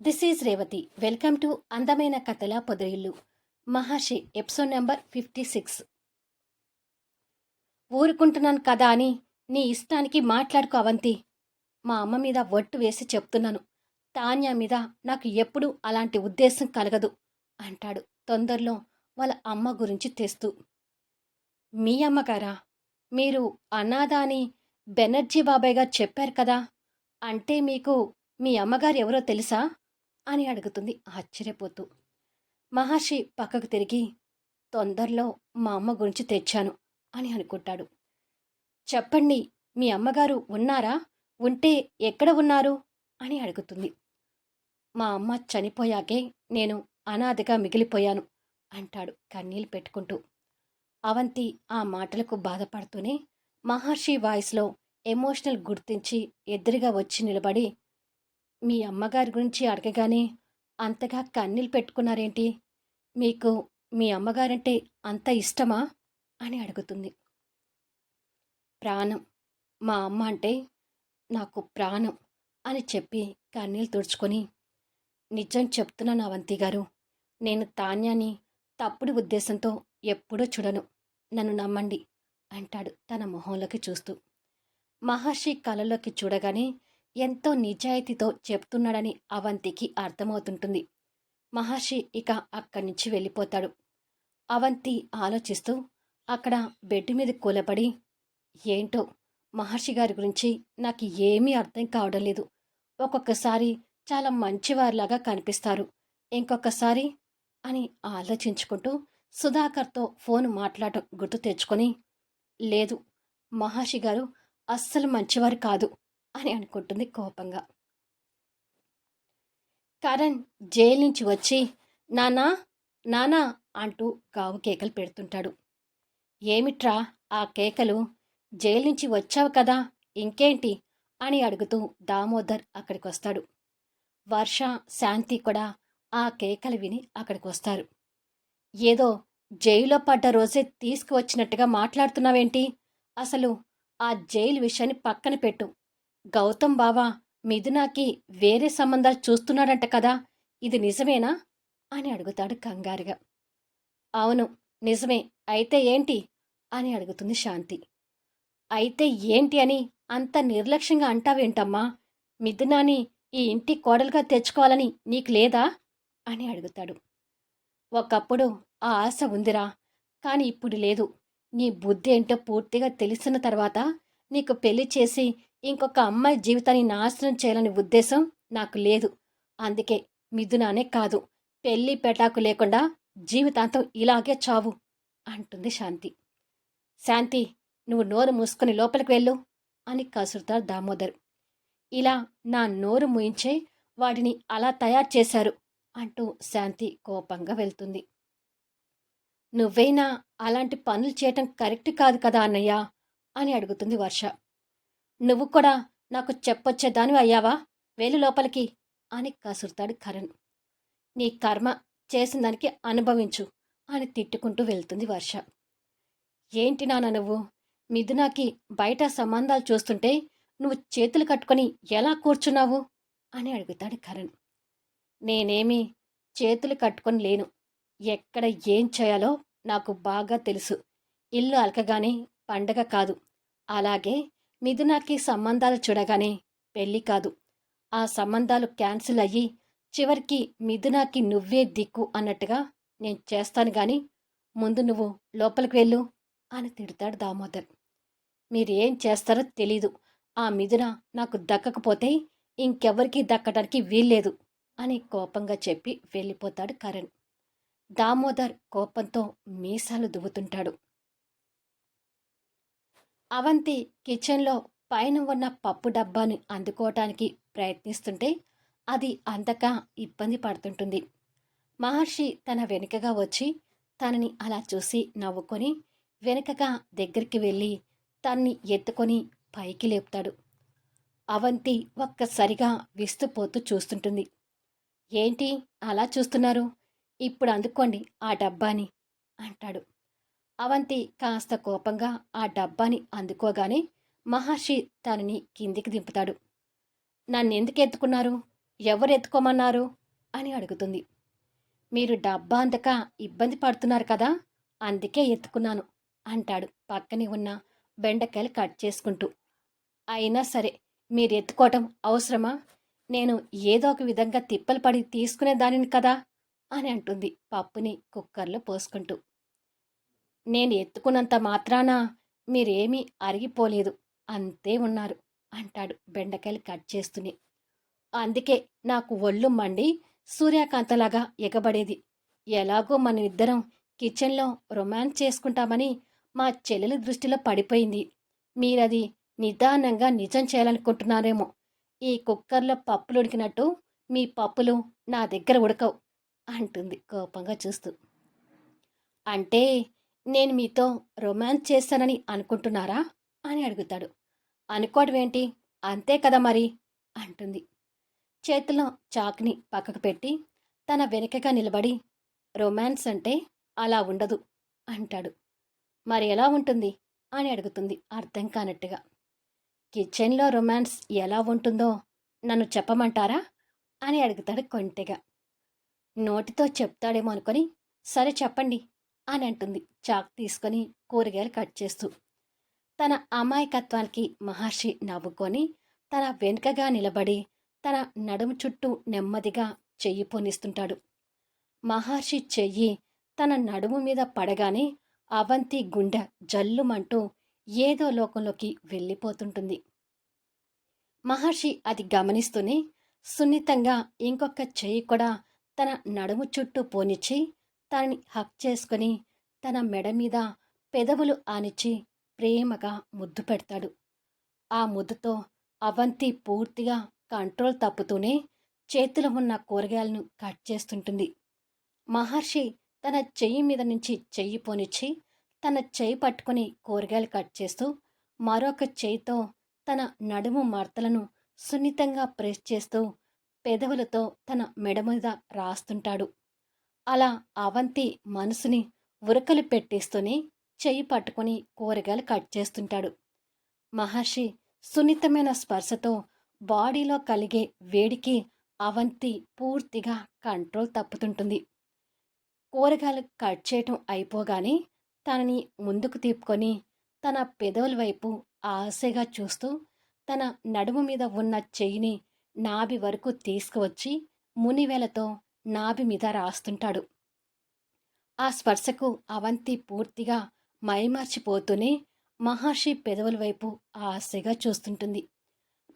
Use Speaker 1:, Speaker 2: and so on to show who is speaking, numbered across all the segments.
Speaker 1: This is Revathi welcome to అందమైన కథల పొదరిల్లు మహర్షి ఎపిసోడ్ నెంబర్ ఫిఫ్టీ సిక్స్ ఊరుకుంటున్నాను కదా అని నీ ఇష్టానికి మాట్లాడుకో అవంతి. మా అమ్మ మీద ఒట్టు వేసి చెప్తున్నాను. తాన్యా మీద నాకు ఎప్పుడూ అలాంటి ఉద్దేశం కలగదు అంటాడు తొందరలో వాళ్ళ అమ్మ గురించి తెస్తూ. మీ అమ్మగారా మీరు అనాథ అని బెనర్జీ బాబాయ్ గారు చెప్పారు కదా అంటే మీకు మీ అమ్మగారు ఎవరో తెలుసా? అని అడుగుతుంది ఆశ్చర్యపోతూ. మహర్షి పక్కకు తిరిగి తొందరలో మా అమ్మ గురించి తెచ్చాను అని అనుకుంటాడు. చెప్పండి మీ అమ్మగారు ఉన్నారా? ఉంటే ఎక్కడ ఉన్నారు? అని అడుగుతుంది. మా అమ్మ చనిపోయాకే నేను అనాథగా మిగిలిపోయాను అంటాడు కన్నీళ్ళు పెట్టుకుంటూ. అవంతి ఆ మాటలకు బాధపడుతూనే మహర్షి వాయిస్లో ఎమోషనల్ గుర్తించి ఎదురుగా వచ్చి నిలబడి మీ అమ్మగారి గురించి అడగగానే అంతగా కన్నీళ్ళు పెట్టుకున్నారేంటి? మీకు మీ అమ్మగారంటే అంత ఇష్టమా? అని అడుగుతుంది. ప్రాణం. మా అమ్మ అంటే నాకు ప్రాణం అని చెప్పి కన్నీళ్ళు తుడుచుకొని నిజం చెప్తున్నాను అవంతి గారు. నేను తాన్యాన్ని తప్పుడు ఉద్దేశంతో ఎప్పుడూ చూడను. నన్ను నమ్మండి అంటాడు తన మొహంలోకి చూస్తూ. మహర్షి కళలోకి చూడగానే ఎంతో నిజాయితీతో చెప్తున్నాడని అవంతికి అర్థమవుతుంటుంది. మహర్షి ఇక అక్కడి నుంచి వెళ్ళిపోతాడు. అవంతి ఆలోచిస్తూ అక్కడ బెడ్ మీద కూలపడి ఏంటో మహర్షి గారి గురించి నాకు ఏమీ అర్థం కావడం లేదు. ఒక్కొక్కసారి చాలా మంచివారిలాగా కనిపిస్తారు. ఇంకొకసారి అని ఆలోచించుకుంటూ సుధాకర్తో ఫోన్ మాట్లాడటం గుర్తు తెచ్చుకొని లేదు మహర్షి గారు అస్సలు మంచివారు కాదు. అని అనుకుంటుంది కోపంగా. కరణ్ జైలు నుంచి వచ్చి నానా నానా అంటూ గావు కేకలు పెడుతుంటాడు. ఏమిట్రా ఆ కేకలు? జైలు నుంచి వచ్చావు కదా ఇంకేంటి? అని అడుగుతూ దామోదర్ అక్కడికి వస్తాడు వర్ష శాంతి కూడా ఆ కేకలు విని అక్కడికి వస్తారు ఏదో జైల్లో పడ్డ రోజే తీసుకువచ్చినట్టుగా మాట్లాడుతున్నావేంటి? అసలు ఆ జైలు విషయాన్ని పక్కన పెట్టు. గౌతమ్ బావా మిథునాకి వేరే సంబంధాలు చూస్తున్నాడంట కదా ఇది నిజమేనా? అని అడుగుతాడు కంగారుగా. అవును నిజమే. అయితే ఏంటి? అని అడుగుతుంది శాంతి. అయితే ఏంటి అని అంత నిర్లక్ష్యంగా అంటావేంటమ్మా? మిథునాని ఈ ఇంటి కోడలుగా తెచ్చుకోవాలని నీకు లేదా? అని అడుగుతాడు. ఒకప్పుడు ఆ ఆశ ఉందిరా కాని ఇప్పుడు లేదు. నీ బుద్ధి ఏంటో పూర్తిగా తెలిసిన తర్వాత నీకు పెళ్ళి చేసి ఇంకొక అమ్మాయి జీవితాన్ని నాశనం చేయాలని ఉద్దేశం నాకు లేదు. అందుకే మిథునానే కాదు పెళ్ళి పెటాకు లేకుండా జీవితాంతం ఇలాగే చావు అంటుంది శాంతి. శాంతి నువ్వు నోరు మూసుకుని లోపలికి వెళ్ళు అని కసురుతారు దామోదర్. ఇలా నా నోరు ముయించే వాడిని అలా తయారు చేశారు అంటూ శాంతి కోపంగా వెళ్తుంది. నువ్వైనా అలాంటి పనులు చేయటం కరెక్ట్ కాదు కదా అన్నయ్య అని అడుగుతుంది వర్ష. నువ్వు కూడా నాకు చెప్పొచ్చేదానివి అయ్యావా? వేలు లోపలికి అని కసురుతాడు కరణ్. నీ కర్మ చేసిన దానికి అనుభవించు అని తిట్టుకుంటూ వెళ్తుంది వర్ష. ఏంటి నాన్న నువ్వు? మిథునాకి బయట సంబంధాలు చూస్తుంటే నువ్వు చేతులు కట్టుకొని ఎలా కూర్చున్నావు? అని అడుగుతాడు కరణ్. నేనేమి చేతులు కట్టుకొని లేను. ఎక్కడ ఏం చేయాలో నాకు బాగా తెలుసు. ఇల్లు అలకగానే పండగ కాదు. అలాగే మిథునాకి సంబంధాలు చూడగానే పెళ్ళి కాదు. ఆ సంబంధాలు క్యాన్సిల్ అయ్యి చివరికి మిథునాకి నువ్వే దిక్కు అన్నట్టుగా నేను చేస్తాను గాని ముందు నువ్వు లోపలికి వెళ్ళు అని తిడతాడు దామోదర్. మీరేం చేస్తారో తెలీదు. ఆ మిథున నాకు దక్కకపోతే ఇంకెవరికి దక్కడానికి వీల్లేదు అని కోపంగా చెప్పి వెళ్ళిపోతాడు కరణ్. దామోదర్ కోపంతో మీసాలు దువ్వుతుంటాడు. అవంతి కిచెన్లో పైన ఉన్న పప్పు డబ్బాని అందుకోవటానికి ప్రయత్నిస్తుంటే అది అంతగా ఇబ్బంది పడుతుంటుంది. మహర్షి తన వెనుకగా వచ్చి తనని అలా చూసి నవ్వుకొని వెనుకగా దగ్గరికి వెళ్ళి తన్ని ఎత్తుకొని పైకి లేపుతాడు. అవంతి ఒక్కసారిగా విస్తుపోతూ చూస్తుంటుంది. ఏంటి అలా చూస్తున్నారు? ఇప్పుడు అందుకోండి ఆ డబ్బాని అంటాడు. అవంతి కాస్త కోపంగా ఆ డబ్బాని అందుకోగానే మహర్షి తనని కిందికి దింపుతాడు. నన్నెందుకు ఎత్తుకున్నారు ఎవరు ఎత్తుకోమన్నారు అని అడుగుతుంది. మీరు డబ్బా అందక ఇబ్బంది పడుతున్నారు కదా అందుకే ఎత్తుకున్నాను అంటాడు పక్కనే ఉన్న బెండకాయలు కట్ చేసుకుంటూ. అయినా సరే మీరు ఎత్తుకోవటం అవసరమా? నేను ఏదో ఒక విధంగా తిప్పలు పడి తీసుకునే దానిని కదా అని అంటుంది పప్పుని కుక్కర్లో పోసుకుంటూ. నేను ఎత్తుకున్నంత మాత్రాన మీరేమీ అరిగిపోలేదు. అంతే ఉన్నారు అంటాడు బెండకాయలు కట్ చేస్తూనే. అందుకే నాకు ఒళ్ళు మండి సూర్యకాంతలాగా ఎగబడేది. ఎలాగో మన ఇద్దరం కిచెన్లో రొమాన్స్ చేసుకుంటామని మా చెల్లెలి దృష్టిలో పడిపోయింది. మీరది నిదానంగా నిజం చేయాలనుకుంటున్నారేమో. ఈ కుక్కర్లో పప్పులు ఉడికినట్టు మీ పప్పులు నా దగ్గర ఉడకవు అంటుంది కోపంగా చూస్తూ. అంటే నేను మీతో రొమాన్స్ చేస్తానని అనుకుంటున్నారా? అని అడుగుతాడు. అనుకోవడం ఏంటి అంతే కదా మరి? అంటుంది. చేతిలో చాక్ని పక్కకు పెట్టి తన వెనుకగా నిలబడి రొమాన్స్ అంటే అలా ఉండదు అంటాడు. మరి ఎలా ఉంటుంది? అని అడుగుతుంది అర్థం కానట్టుగా. కిచెన్లో రొమాన్స్ ఎలా ఉంటుందో నన్ను చెప్పమంటారా? అని అడుగుతాడు కొంటెగా. నోటితో చెప్తాడేమో అనుకొని సరే చెప్పండి అని అంటుంది చాక్ తీసుకొని కూరగాయలు కట్ చేస్తూ. తన అమాయకత్వానికి మహర్షి నవ్వుకొని తన వెనుకగా నిలబడి తన నడుము చుట్టూ నెమ్మదిగా చెయ్యి పోనిస్తుంటాడు. మహర్షి చెయ్యి తన నడుము మీద పడగానే అవంతి గుండె జల్లుమంటూ ఏదో లోకంలోకి వెళ్ళిపోతుంటుంది. మహర్షి అది గమనిస్తూనే సున్నితంగా ఇంకొక చెయ్యి కూడా తన నడుము చుట్టూ పోనిచ్చి తనని హక్ చేసుకొని తన మెడ మీద పెదవులు ఆనిచ్చి ప్రేమగా ముద్దు పెడతాడు. ఆ ముద్దుతో అవంతి పూర్తిగా కంట్రోల్ తప్పుతూనే చేతిలో ఉన్న కూరగాయలను కట్ చేస్తుంటుంది. మహర్షి తన చెయ్యి మీద నుంచి చెయ్యి పోనిచ్చి తన చెయ్యి పట్టుకుని కూరగాయలు కట్ చేస్తూ మరొక చేయితో తన నడుము మడతలను సున్నితంగా ప్రెస్ చేస్తూ పెదవులతో తన మెడ మీద రాస్తుంటాడు. అలా అవంతి మనసుని ఉరకలు పెట్టేస్తూనే చెయ్యి పట్టుకుని కూరగాయలు కట్ చేస్తుంటాడు. మహర్షి సున్నితమైన స్పర్శతో బాడీలో కలిగే వేడికి అవంతి పూర్తిగా కంట్రోల్ తప్పుతుంటుంది. కూరగాయలు కట్ చేయటం అయిపోగానే తనని ముందుకు తీపుకొని తన పెదవుల వైపు ఆశగా చూస్తూ తన నడుము మీద ఉన్న చెయ్యిని నాభి వరకు తీసుకువచ్చి మునివేలతో నాభి మీద రాస్తుంటాడు. ఆ స్పర్శకు అవంతి పూర్తిగా మైమర్చిపోతూనే మహర్షి పెదవుల వైపు ఆశగా చూస్తుంటుంది.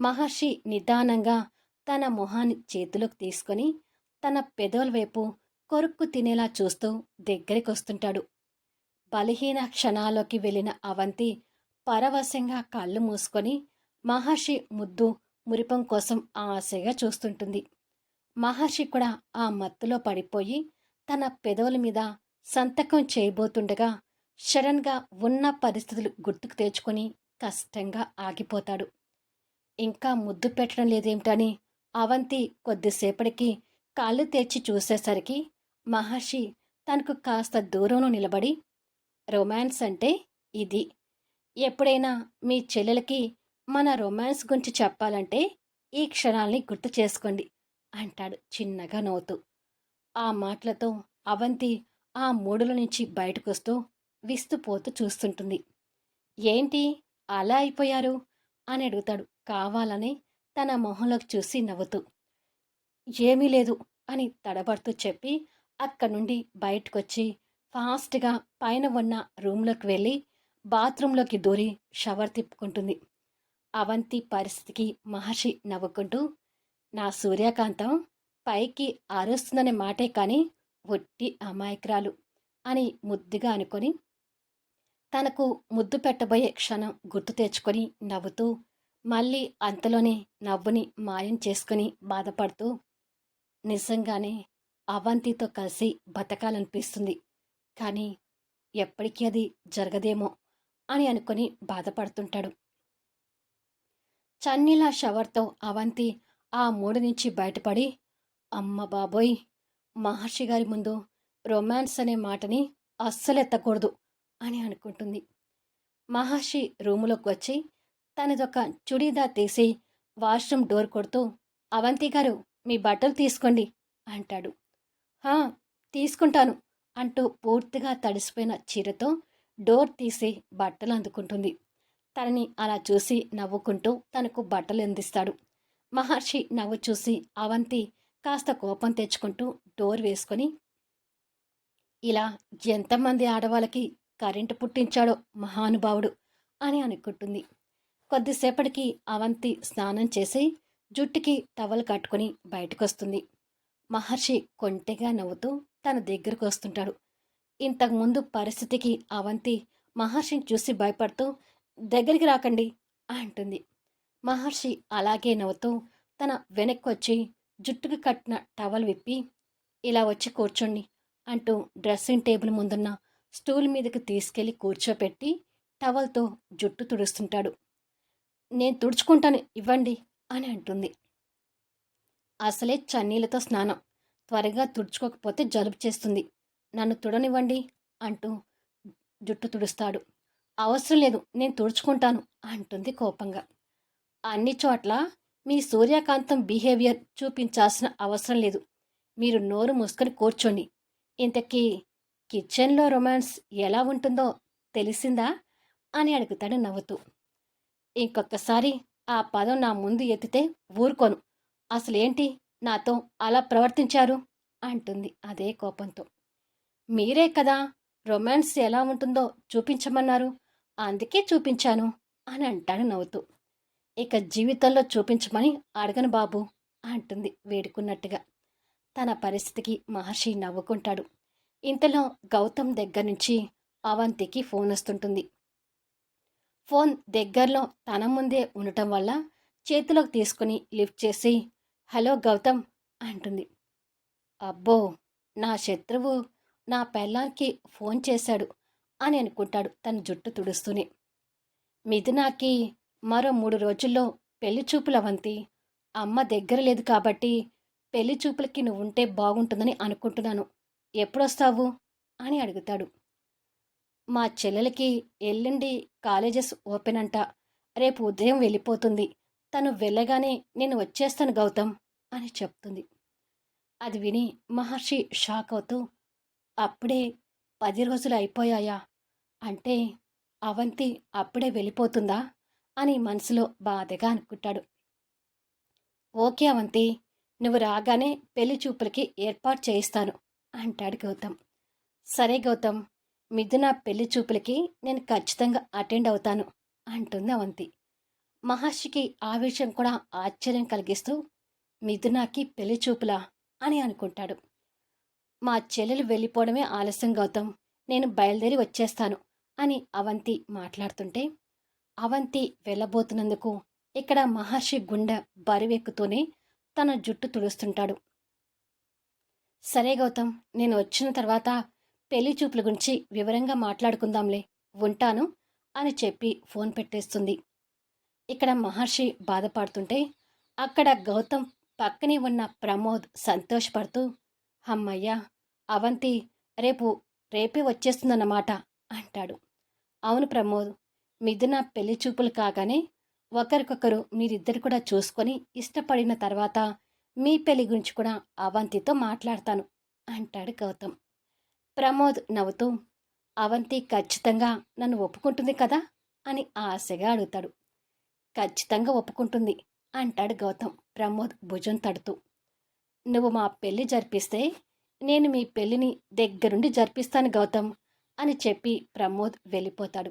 Speaker 1: మహర్షి నిదానంగా తన మొహాన్ని చేతిలోకి తీసుకొని తన పెదవుల వైపు కొరుక్కు తినేలా చూస్తూ దగ్గరికి వస్తుంటాడు బలహీన క్షణాల్లోకి వెళ్ళిన అవంతి పరవశంగా కళ్ళు మూసుకొని మహర్షి ముద్దు మురిపం కోసం ఆశగా చూస్తుంటుంది. మహర్షి కూడా ఆ మత్తులో పడిపోయి తన పెదవుల మీద సంతకం చేయబోతుండగా షడన్గా ఉన్న పరిస్థితులు గుర్తుకు తెచ్చుకొని కష్టంగా ఆగిపోతాడు. ఇంకా ముద్దు పెట్టడం లేదేమిటని అవంతి కొద్దిసేపటికి కాళ్ళు తెచ్చి చూసేసరికి మహర్షి తనకు కాస్త దూరంలో నిలబడి రొమాన్స్ అంటే ఇది. ఎప్పుడైనా మీ చెల్లెలకి మన రొమాన్స్ గురించి చెప్పాలంటే ఈ క్షణాల్ని గుర్తు చేసుకోండి. అంటాడు చిన్నగా నవ్వుతూ. ఆ మాటలతో అవంతి ఆ మూడుల నుంచి బయటకొస్తూ విస్తుపోతూ చూస్తుంటుంది. ఏంటి? అలా అయిపోయారు? అని అడుగుతాడు కావాలని తన మొహంలోకి చూసి నవ్వుతూ. ఏమీ లేదు అని తడబడుతూ చెప్పి అక్కడి నుండి బయటకొచ్చి ఫాస్ట్గా పైన ఉన్న రూమ్లోకి వెళ్ళి బాత్రూంలోకి దూరి షవర్ తిప్పుకుంటుంది. అవంతి పరిస్థితికి మహర్షి నవ్వుకుంటూ నా సూర్యకాంతం పైకి అరుస్తుందనే మాటే కానీ ఒట్టి అమాయకురాలు అని ముద్దుగా అనుకొని తనకు ముద్దు పెట్టబోయే క్షణం గుర్తు తెచ్చుకొని నవ్వుతూ మళ్ళీ అంతలోనే నవ్వుని మాయం చేసుకుని బాధపడుతూ నిజంగానే అవంతితో కలిసి బతకాలనిపిస్తుంది. కానీ ఎప్పటికీ అది జరగదేమో అని అనుకుని బాధపడుతుంటాడు. చన్నీల షవర్తో అవంతి ఆ మూడు నుంచి బయటపడి అమ్మ బాబోయ్ మహర్షి గారి ముందు రొమాన్స్ అనే మాటని అస్సలు ఎత్తకూడదు అని అనుకుంటుంది. మహర్షి రూములోకి వచ్చి తనదొక చుడీదా తీసి వాష్రూమ్ డోర్ కొడుతూ అవంతి గారు మీ బట్టలు తీసుకోండి అంటాడు. హా తీసుకుంటాను అంటూ పూర్తిగా తడిసిపోయిన చీరతో డోర్ తీసి బట్టలు అందుకుంటుంది. తనని అలా చూసి నవ్వుకుంటూ తనకు బట్టలు అందిస్తాడు. మహర్షి నవ్వు చూసి అవంతి కాస్త కోపం తెచ్చుకుంటూ డోర్ వేసుకొని ఇలా ఎంతమంది ఆడవాళ్ళకి కరెంటు పుట్టించాడో మహానుభావుడు అని అనుకుంటుంది. కొద్దిసేపటికి అవంతి స్నానం చేసి జుట్టుకి టవల్ కట్టుకుని బయటకొస్తుంది. మహర్షి కొంటెగా నవ్వుతూ తన దగ్గరకు వస్తుంటాడు. ఇంతకుముందు పరిస్థితికి అవంతి మహర్షిని చూసి భయపడుతూ దగ్గరికి రాకండి అంటుంది. మహర్షి అలాగే నవ్వుతూ తన వెనక్కి వచ్చి జుట్టుకు కట్టిన టవల్ విప్పి ఇలా వచ్చి కూర్చోండి అంటూ డ్రెస్సింగ్ టేబుల్ ముందున్న స్టూల్ మీదకి తీసుకెళ్ళి కూర్చోపెట్టి టవల్తో జుట్టు తుడుస్తుంటాడు. నేను తుడుచుకుంటాను ఇవ్వండి అని అంటుంది. అసలే చన్నీళ్ళతో స్నానం. త్వరగా తుడుచుకోకపోతే జలుబు చేస్తుంది. నన్ను తుడనివ్వండి అంటూ జుట్టు తుడుస్తాడు. అవసరం లేదు నేను తుడుచుకుంటాను అంటుంది కోపంగా. అన్ని చోట్ల మీ సూర్యకాంతం బిహేవియర్ చూపించాల్సిన అవసరం లేదు. మీరు నోరు మూసుకొని కూర్చోండి. ఇంతకీ కిచెన్లో రొమాన్స్ ఎలా ఉంటుందో తెలిసిందా? అని అడుగుతాడు నవ్వుతూ. ఇంకొకసారి ఆ పదం నా ముందు ఎత్తితే ఊరుకోను. అసలేంటి? నాతో అలా ప్రవర్తించారు? అంటుంది అదే కోపంతో. మీరే కదా రొమాన్స్ ఎలా ఉంటుందో చూపించమన్నారు. అందుకే చూపించాను అని అంటాడు నవ్వుతూ. ఇక జీవితంలో చూపించమని అడగను బాబు అంటుంది వేడుకున్నట్టుగా. తన పరిస్థితికి మహర్షి నవ్వుకుంటాడు. ఇంతలో గౌతమ్ దగ్గర నుంచి అవంతికి ఫోన్ వస్తుంటుంది. ఫోన్ దగ్గరలో తన ముందే ఉండటం వల్ల చేతిలోకి తీసుకుని లిఫ్ట్ చేసి హలో గౌతమ్ అంటుంది. అబ్బో నా శత్రువు నా పెళ్ళానికి ఫోన్ చేశాడు అని అనుకుంటాడు తన జుట్టు తుడుస్తూనే. మిథునాకి మరో మూడు రోజుల్లో పెళ్ళి చూపుల వంతి అమ్మ దగ్గర లేదు కాబట్టి పెళ్ళి చూపులకి నువ్వు ఉంటే బాగుంటుందని అనుకుంటున్నాను. ఎప్పుడొస్తావు? అని అడుగుతాడు. మా చెల్లెలకి ఎల్లుండి కాలేజెస్ ఓపెన్ అంట రేపు ఉదయం వెళ్ళిపోతుంది. తను వెళ్ళగానే నేను వచ్చేస్తాను గౌతమ్ అని చెప్తుంది. అది విని మహర్షి షాక్ అవుతూ అప్పుడే పది రోజులు అయిపోయాయా? అంటే అవంతి అప్పుడే వెళ్ళిపోతుందా? అని మనసులో బాధగా అనుకుంటాడు. ఓకే అవంతి నువ్వు రాగానే పెళ్ళి చూపులకి ఏర్పాటు చేయిస్తాను అంటాడు గౌతమ్. సరే గౌతమ్ మిథున పెళ్ళి చూపులకి నేను ఖచ్చితంగా అటెండ్ అవుతాను అంటుంది అవంతి. మహర్షికి ఆ విషయం కూడా ఆశ్చర్యం కలిగిస్తూ మిథునాకి పెళ్ళి చూపులా? అని అనుకుంటాడు. మా చెల్లెలు వెళ్ళిపోవడమే ఆలస్యం గౌతమ్ నేను బయలుదేరి వచ్చేస్తాను అని అవంతి మాట్లాడుతుంటే అవంతి వెళ్ళబోతున్నందుకు ఇక్కడ మహర్షి గుండె బరువెక్కుతూనే తన జుట్టు తుడుస్తుంటాడు. సరే గౌతమ్ నేను వచ్చిన తర్వాత పెళ్ళి చూపుల గురించి వివరంగా మాట్లాడుకుందాంలే ఉంటాను అని చెప్పి ఫోన్ పెట్టేస్తుంది. ఇక్కడ మహర్షి బాధపడుతుంటే అక్కడ గౌతమ్ పక్కనే ఉన్న ప్రమోద్ సంతోషపడుతూ అమ్మయ్యా అవంతి రేపు రేపే వచ్చేస్తుందన్నమాట అంటాడు. అవును ప్రమోద్ మిథున పెళ్ళి చూపులు కాగానే ఒకరికొకరు మీరిద్దరు కూడా చూసుకొని ఇష్టపడిన తర్వాత మీ పెళ్ళి గురించి కూడా అవంతితో మాట్లాడతాను అంటాడు గౌతమ్. ప్రమోద్ నవ్వుతూ అవంతి ఖచ్చితంగా నన్ను ఒప్పుకుంటుంది కదా అని ఆశగా అడుగుతాడు. ఖచ్చితంగా ఒప్పుకుంటుంది అంటాడు గౌతమ్. ప్రమోద్ భుజం తడుతూ నువ్వు మా పెళ్ళి జరిపిస్తే నేను మీ పెళ్ళిని దగ్గరుండి జరిపిస్తాను గౌతమ్ అని చెప్పి ప్రమోద్ వెళ్ళిపోతాడు.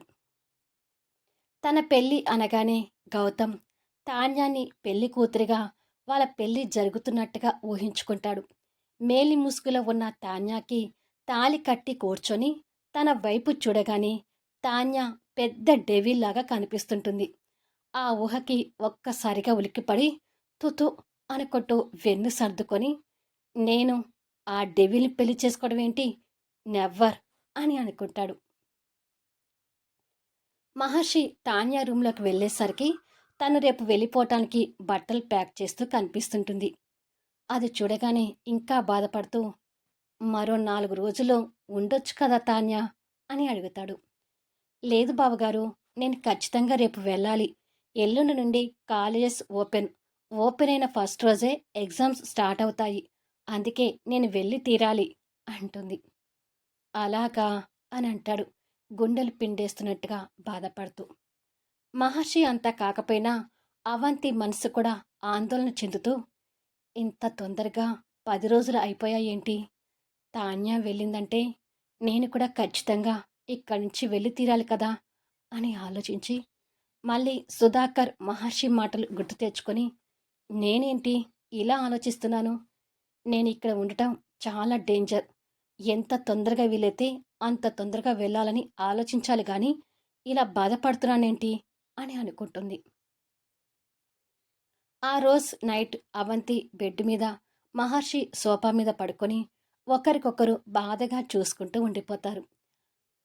Speaker 1: తన పెళ్ళి అనగానే గౌతమ్ తాన్యాన్ని పెళ్ళి కూతురిగా వాళ్ళ పెళ్ళి జరుగుతున్నట్టుగా ఊహించుకుంటాడు. మేలి ముసుగులో ఉన్న తాన్యాకి తాలి కట్టి కూర్చొని తన వైపు చూడగానే తాన్య పెద్ద డెవిల్లాగా కనిపిస్తుంటుంది. ఆ ఊహకి ఒక్కసారిగా ఉలిక్కిపడి తుతు అనుకుంటూ వెన్ను సర్దుకొని నేను ఆ డెవిల్ని పెళ్ళి చేసుకోవడం ఏంటి నెవ్వర్ అని అనుకుంటాడు. మహర్షి తాన్యా రూమ్లోకి వెళ్ళేసరికి తను రేపు వెళ్ళిపోవటానికి బట్టలు ప్యాక్ చేస్తూ కనిపిస్తుంటుంది. అది చూడగానే ఇంకా బాధపడుతూ మరో నాలుగు రోజుల్లో ఉండొచ్చు కదా తాన్యా? అని అడుగుతాడు. లేదు బావగారు నేను ఖచ్చితంగా రేపు వెళ్ళాలి. ఎల్లుండి నుండి కాలేజెస్ ఓపెన్. ఓపెన్ అయిన ఫస్ట్ రోజే ఎగ్జామ్స్ స్టార్ట్ అవుతాయి. అందుకే నేను వెళ్ళి తీరాలి అంటుంది. అలాగా అని అంటాడు. గుండెలు పిండేస్తున్నట్టుగా బాధపడుతూ. మహర్షి అంతా కాకపోయినా అవంతి మనసు కూడా ఆందోళన చెందుతూ ఇంత తొందరగా పది రోజులు అయిపోయాయేంటి తాన్య వెళ్ళిందంటే నేను కూడా ఖచ్చితంగా ఇక్కడి నుంచి వెళ్ళి తీరాలి కదా అని ఆలోచించి మళ్ళీ సుధాకర్ మహర్షి మాటలు గుర్తు తెచ్చుకొని నేనేంటి ఇలా ఆలోచిస్తున్నాను? నేను ఇక్కడ ఉండటం చాలా డేంజర్. ఎంత తొందరగా వీలైతే అంత తొందరగా వెళ్ళాలని ఆలోచించాలి కానీ ఇలా బాధపడుతున్నానేంటి? అని అనుకుంటుంది. ఆ రోజు నైట్ అవంతి బెడ్ మీద మహర్షి సోఫా మీద పడుకొని ఒకరికొకరు బాధగా చూసుకుంటూ ఉండిపోతారు.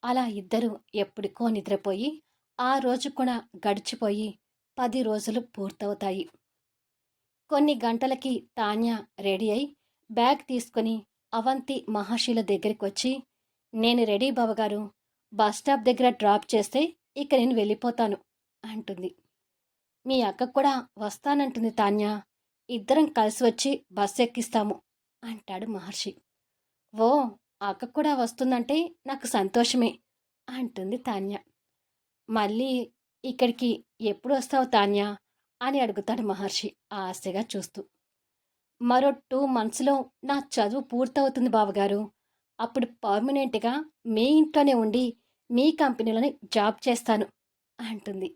Speaker 1: అలా ఇద్దరు ఎప్పటికో నిద్రపోయి ఆ రోజు కూడా గడిచిపోయి పది రోజులు పూర్తవుతాయి. కొన్ని గంటలకి తాన్య రెడీ అయి బ్యాగ్ తీసుకొని అవంతి మహర్షిల దగ్గరికి వచ్చి నేను రెడీ బావగారు. బస్ స్టాప్ దగ్గర డ్రాప్ చేస్తే ఇక నేను వెళ్ళిపోతాను అంటుంది. మీ అక్క కూడా వస్తానంటుంది తాన్య. ఇద్దరం కలిసి వచ్చి బస్ ఎక్కిస్తాము అంటాడు మహర్షి. ఓ అక్క కూడా వస్తుందంటే నాకు సంతోషమే అంటుంది తాన్య. మళ్ళీ ఇక్కడికి ఎప్పుడు వస్తావు తాన్య? అని అడుగుతాడు మహర్షి ఆశగా చూస్తూ. మరో టూ మంత్స్లో నా చదువు పూర్తవుతుంది బావగారు. అప్పుడు పర్మనెంట్గా మీ ఇంట్లోనే ఉండి మీ కంపెనీలోనే జాబ్ చేస్తాను అంటుంది.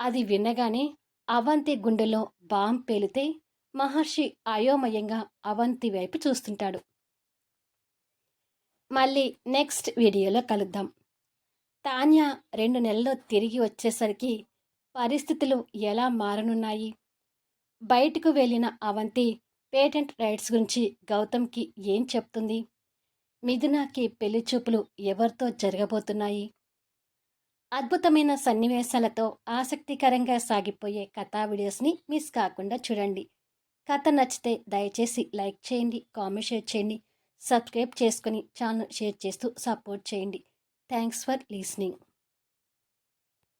Speaker 1: అది వినగానే అవంతి గుండెలో బాంబ్ పేలితే మహర్షి అయోమయంగా అవంతి వైపు చూస్తుంటాడు. మళ్ళీ నెక్స్ట్ వీడియోలో కలుద్దాం. తాన్యా రెండు నెలల్లో తిరిగి వచ్చేసరికి పరిస్థితులు ఎలా మారనున్నాయి? బయటకు వెళ్ళిన అవంతి పేటెంట్ రైట్స్ గురించి గౌతమ్కి ఏం చెప్తుంది? మిథునాకి పెళ్ళి చూపులు ఎవరితో జరగబోతున్నాయి? అద్భుతమైన సన్నివేశాలతో ఆసక్తికరంగా సాగిపోయే కథా వీడియోస్ని మిస్ కాకుండా చూడండి. కథ నచ్చితే దయచేసి లైక్ చేయండి కామెంట్ షేర్ చేయండి సబ్స్క్రైబ్ చేసుకుని ఛానల్ షేర్ చేస్తూ సపోర్ట్ చేయండి. Thanks for listening.